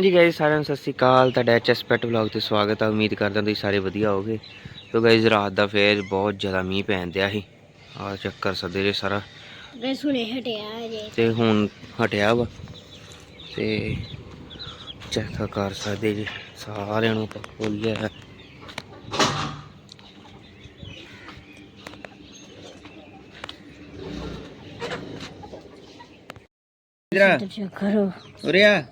ਹਾਂਜੀ ਗਾਇਸ ਸਾਰਿਆਂ ਨੂੰ ਸਤਿ ਸ੍ਰੀ ਅਕਾਲ। ਤੁਹਾਡਾ ਐਚਐਸ ਪੈਟ ਵਲੌਗ ਤੇ ਸਵਾਗਤ ਹੈ ਉਮੀਦ ਕਰਦਾ ਤੁਸੀਂ ਸਾਰੇ ਵਧੀਆ ਹੋਗੇ ਸੋ ਗਾਇਸ ਰਾਤ ਦਾ ਫੇਰ ਬਹੁਤ ਜ਼ਿਆਦਾ ਮੀਂਹ ਪੈਣ ਦਿਆ ਸੀ। ਆ ਚੱਕਰ ਸਦੇਰੇ ਸਾਰਾ। ਬਸ ਹੁਣੇ ਹਟਿਆ ਜੇ ਤੇ ਹੁਣ ਹਟਿਆ ਵਾ। ਤੇ ਚੈੱਕ ਕਰ ਸਕਦੇ ਜੀ। ਸਾਰਿਆਂ ਨੂੰ ਖੋਲਿਆ ਹੈ ਇਧਰ ਕਰੋ। ਉਰੇ ਆ।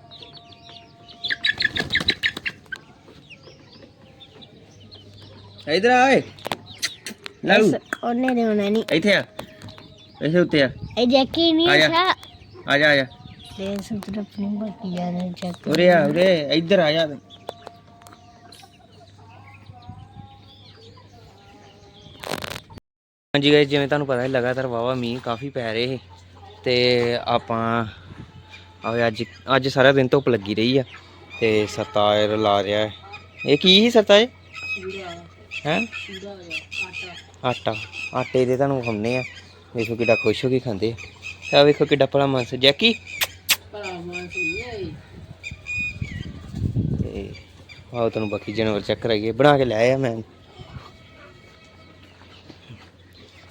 ਇਧਰ ਆ ਓਏ। ਲਾਲੂ ਉਹਨੇ ਦੇ ਹੋਣਾ ਨਹੀਂ ਇੱਥੇ ਆ। ਇੱਥੇ ਉੱਤੇ ਆ। ਇਹ ਜੈਕੀ ਨਹੀਂ ਆ ਜਾ। ਆ ਜਾ ਆ ਜਾ। ਦੇ ਸੁਤਰ ਆਪਣੀ ਬਾਕੀ ਯਾਰ ਚੈੱਕ ਉਰੇ ਆ ਉਰੇ। ਇੱਧਰ ਆ ਜਾ। ਹਾਂਜੀ ਗਾਇਸ ਜਿਵੇਂ ਤੁਹਾਨੂੰ ਪਤਾ ਹੈ ਲਗਾਤਾਰ ਵਾਵਾ ਮੀਂਹ ਕਾਫੀ ਪੈ ਰਹੇ ਸੀ ਤੇ ਆਪਾਂ ਆਵੇ ਅੱਜ ਅੱਜ ਸਾਰਾ ਦਿਨ ਧੁੱਪ ਲੱਗੀ ਰਹੀ ਆ। ਤੇ ਸਰਤਾਇਰ ਲਾ ਰਿਹਾ ਹੈ। ਇਹ ਕੀ ਸੀ ਸਰਤਾਇਰ ਹੈ? ਆਟਾ। ਆਟੇ ਦੇ ਤੁਹਾਨੂੰ ਖਾਣੇ ਆ ਵੇਖੋ ਕਿੱਡਾ ਖੁਸ਼ ਹੋ ਕੇ ਖਾਂਦੇ ਆ। ਆਹ ਵੇਖੋ ਕਿੱਡਾ ਭਲਾ ਮਾਨਸ ਜੈਕੀ? ਤੇ ਆਓ ਤੁਹਾਨੂੰ ਬਾਕੀ ਜਾਨਵਰ ਚੈੱਕ ਕਰਾਈਏ। ਬਣਾ ਕੇ ਲਿਆਇਆ ਮੈਂ।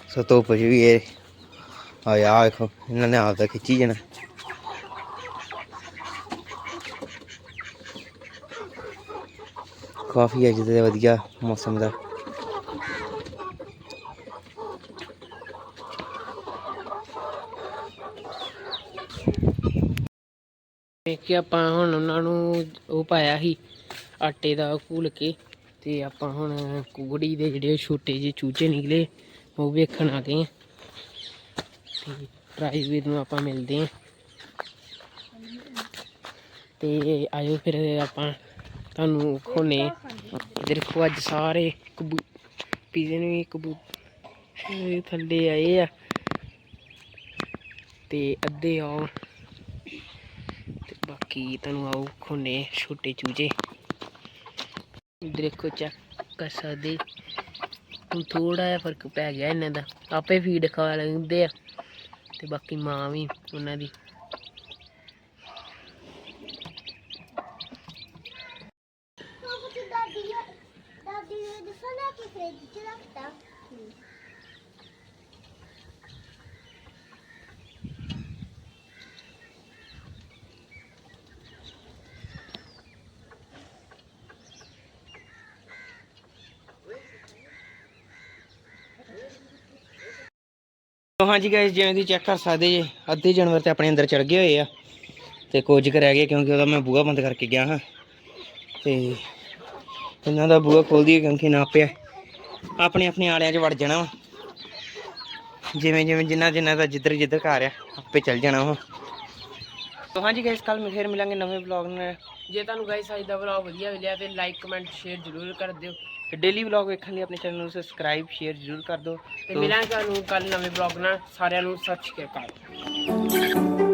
ਸੋ ਕੁਝ ਵੀ ਇਹ ਆ ਯਾ ਵੇਖੋ ਇਹਨਾਂ ਨੇ ਆਪ ਦਾ ਖਿੱਚੀ ਜਾਣਾ। ਕਾਫੀ ਅੱਜ ਤੇ ਵਧੀਆ ਮੌਸਮ ਦਾ। ਦੇਖ ਆਪਾਂ ਹੁਣ ਉਹਨਾਂ ਨੂੰ ਉਹ ਪਾਇਆ ਸੀ, ਆਟੇ ਦਾ ਘੂਲ ਕੇ, ਤੇ ਆਪਾਂ ਹੁਣ ਕੁਗੜੀ ਦੇ ਜਿਹੜੇ ਛੋਟੇ ਜਿਹੇ ਚੂਚੇ ਨਿਕਲੇ, ਉਹ ਵੇਖਣ ਆ ਗਏ ਆ। ਤੇ ਪ੍ਰਾਈਵੇਟ ਨੂੰ ਆਪਾਂ ਮਿਲਦੇ ਆ। ਤੇ ਆਇਓ ਫਿਰ ਆਪਾਂ ਤੁਹਾਨੂੰ ਖੋਨੇ। ਇੱਧਰ ਦੇਖੋ ਅੱਜ ਸਾਰੇ ਕਬੂ, ਪੀਜ਼ੇ ਨੂੰ ਵੀ ਕਬੂ ਥੱਲੇ ਆਏ ਆ। ਤੇ ਅੱਧੇ ਆਉ ਤੇ ਬਾਕੀ ਤੁਹਾਨੂੰ ਆਓ ਖੋਨੇ ਛੋਟੇ ਚੂਜੇ। ਦੇਖੋ ਚੈੱਕ ਕਰ ਸਕਦੇ। ਹੁਣ ਥੋੜਾ ਜਿਹਾ ਫ਼ਰਕ ਪੈ ਗਿਆ ਇਹਨਾਂ ਦਾ। ਆਪੇ ਫੀਡ ਖਾ ਲੈਂਦੇ ਆ। ਤੇ ਬਾਕੀ ਮਾਂ ਵੀ ਉਹਨਾਂ ਦੀ। ਦਾਦੀ ਨੇ ਦੱਸੋ ਨਾ ਤੋ ਹਾਂਜੀ ਗਾਇਸ ਜਿਵੇਂ ਤੁਸੀਂ ਚੈੱਕ ਕਰ ਸਕਦੇ ਜੇ, ਅੱਧੇ ਜਾਨਵਰ ਤੇ ਆਪਣੇ ਅੰਦਰ ਚੜ ਗਏ ਹੋਏ ਆ ਤੇ ਕੁਝ ਕੁ ਰਹਿ ਗਏ ਕਿਉਂਕਿ ਉਹਦਾ ਮੈਂ ਬੂਹਾ ਬੰਦ ਕਰਕੇ ਗਿਆ ਹਾਂ। ਤੇ ਇਹਨਾਂ ਦਾ ਬੂਹਾ ਖੋਲ ਦਈਏ ਕਿਉਂਕਿ ਨਾ ਪਿਆ। ਆਪਣੇ ਆਪਣੇ ਆਲਿਆਂ 'ਚ ਵੜ ਜਾਣਾ ਵਾ। ਜਿਵੇਂ ਜਿਵੇਂ ਜਿੰਨਾ ਜਿੰਨਾ ਦਾ ਜਿੱਧਰ ਜਿੱਧਰ ਘਰ ਆ ਆਪੇ ਚੱਲ ਜਾਣਾ ਵਾ। ਤੋ ਹਾਂਜੀ ਗਾਇਸ ਕੱਲ ਮੈਂ ਫੇਰ ਮਿਲਾਂਗੇ ਨਵੇਂ ਵਲੌਗ ਨਾਲ। ਜੇ ਤੁਹਾਨੂੰ ਗਾਇਸ ਅੱਜ ਦਾ ਵਲੌਗ ਵਧੀਆ ਮਿਲਿਆ ਤੇ ਲਾਈਕ ਕਮੈਂਟ ਸ਼ੇਅਰ ਜ਼ਰੂਰ ਕਰ ਦਿਓ। ਤੇ ਡੇਲੀ ਵਲੌਗ ਵੇਖਣ ਲਈ ਆਪਣੇ ਚੈਨਲ ਨੂੰ ਸਬਸਕ੍ਰਾਈਬ ਸ਼ੇਅਰ ਜ਼ਰੂਰ ਕਰ ਦਿਓ। ਤੇ ਮਿਲਾਂਗੇ ਤੁਹਾਨੂੰ ਕੱਲ ਨਵੇਂ ਵਲੌਗ ਨਾਲ। ਸਾਰਿਆਂ ਨੂੰ ਸਤਿ ਸ਼੍ਰੀ ਅਕਾਲ।